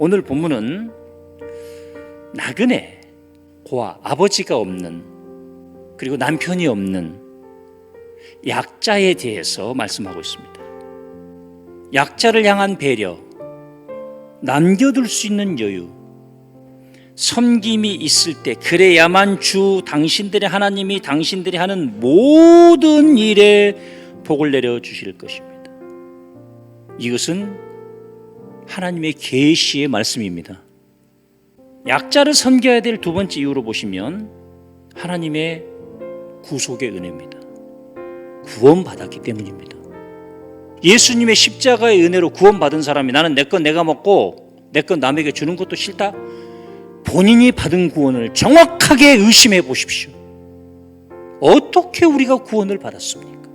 오늘 본문은 나그네 고아 아버지가 없는 그리고 남편이 없는 약자에 대해서 말씀하고 있습니다. 약자를 향한 배려, 남겨둘 수 있는 여유, 섬김이 있을 때 그래야만 주 당신들의 하나님이 당신들이 하는 모든 일에 복을 내려 주실 것입니다. 이것은 하나님의 계시의 말씀입니다. 약자를 섬겨야 될 두 번째 이유로 보시면 하나님의 구속의 은혜입니다. 구원받았기 때문입니다. 예수님의 십자가의 은혜로 구원받은 사람이 나는 내 건 내가 먹고 내 건 남에게 주는 것도 싫다. 본인이 받은 구원을 정확하게 의심해 보십시오. 어떻게 우리가 구원을 받았습니까?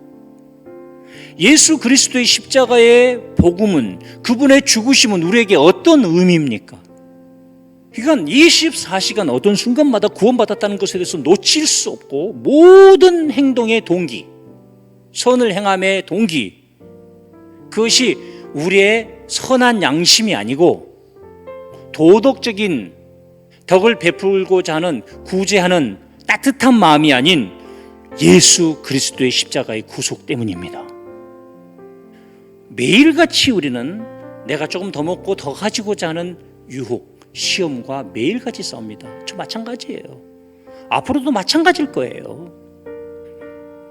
예수 그리스도의 십자가의 복음은 그분의 죽으심은 우리에게 어떤 의미입니까? 그러니까 24시간 어떤 순간마다 구원받았다는 것에 대해서 놓칠 수 없고 모든 행동의 동기, 선을 행함의 동기, 그것이 우리의 선한 양심이 아니고 도덕적인 덕을 베풀고자 하는 구제하는 따뜻한 마음이 아닌 예수 그리스도의 십자가의 구속 때문입니다. 매일같이 우리는 내가 조금 더 먹고 더 가지고자 하는 유혹, 시험과 매일같이 싸웁니다. 저 마찬가지예요. 앞으로도 마찬가지일 거예요.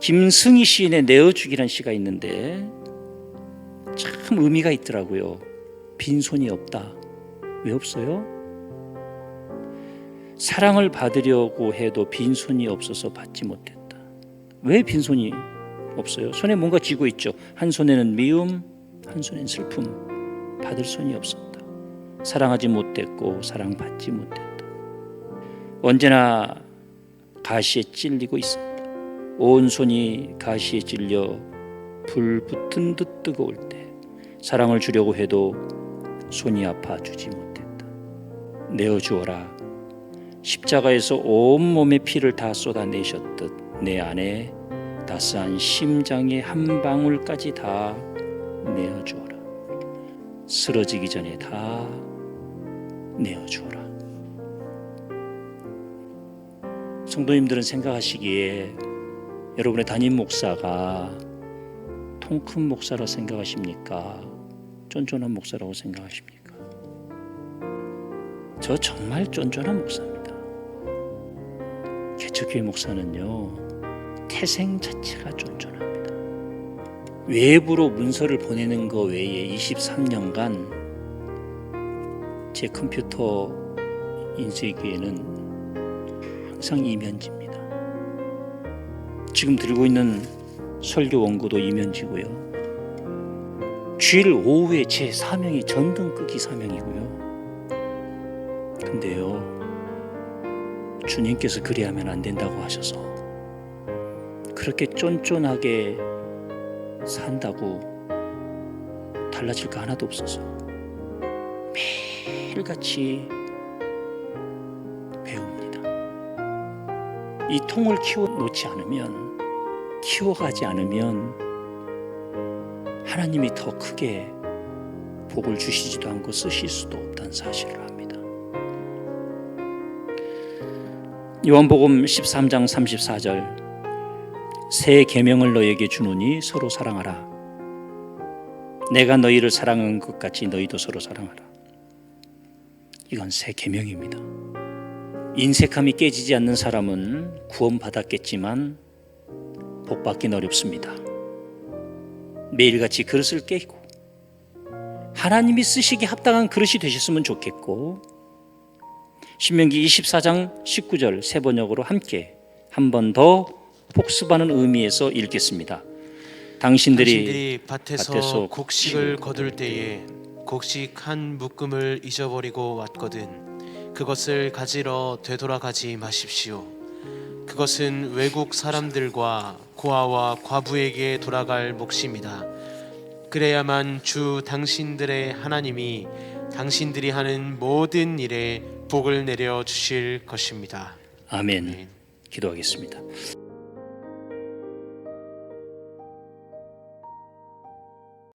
김승희 시인의 내어주기란 시가 있는데 참 의미가 있더라고요. 빈손이 없다. 왜 없어요? 사랑을 받으려고 해도 빈손이 없어서 받지 못했다. 왜 빈손이 없어요? 손에 뭔가 쥐고 있죠. 한 손에는 미움, 한 손엔 슬픔. 받을 손이 없었다. 사랑하지 못했고 사랑받지 못했다. 언제나 가시에 찔리고 있었다. 온 손이 가시에 찔려 불 붙은 듯 뜨거울 때 사랑을 주려고 해도 손이 아파 주지 못했다. 내어 주어라. 십자가에서 온 몸의 피를 다 쏟아내셨듯 내 안에 따스한 심장의 한 방울까지 다 내어 주어라. 쓰러지기 전에 다 내어 주어라. 성도님들은 생각하시기에 여러분의 담임 목사가 통 큰 목사라 생각하십니까? 쫀쫀한 목사라고 생각하십니까? 저 정말 쫀쫀한 목사입니다. 개척교회 목사는요 태생 자체가 쫀쫀합니다. 외부로 문서를 보내는 거 외에 23년간 제 컴퓨터 인쇄기에는 항상 이면지입니다. 지금 들고 있는 설교 원고도 이면지고요. 주일 오후에 제 사명이 전등 끄기 사명이고요. 근데요, 주님께서 그리하면 안 된다고 하셔서 그렇게 쫀쫀하게 산다고 달라질 거 하나도 없어서 매일같이 배웁니다. 이 통을 키워 놓지 않으면 키워가지 않으면 하나님이 더 크게 복을 주시지도 않고 쓰실 수도 없다는 사실을 압니다. 요한복음 13장 34절 새 계명을 너에게 주노니 서로 사랑하라. 내가 너희를 사랑한 것 같이 너희도 서로 사랑하라. 이건 새 계명입니다. 인색함이 깨지지 않는 사람은 구원받았겠지만 복받긴 어렵습니다. 매일같이 그릇을 깨고 하나님이 쓰시기 합당한 그릇이 되셨으면 좋겠고 신명기 24장 19절 세 번역으로 함께 한 번 더 복습하는 의미에서 읽겠습니다. 당신들이, 당신들이 밭에서, 밭에서 곡식을 거둘 때에 곡식 한 묶음을 잊어버리고 왔거든 그것을 가지러 되돌아가지 마십시오. 그것은 외국 사람들과 고아와 과부에게 돌아갈 몫입니다. 그래야만 주 당신들의 하나님이 당신들이 하는 모든 일에 복을 내려 주실 것입니다. 아멘. 아멘. 기도하겠습니다.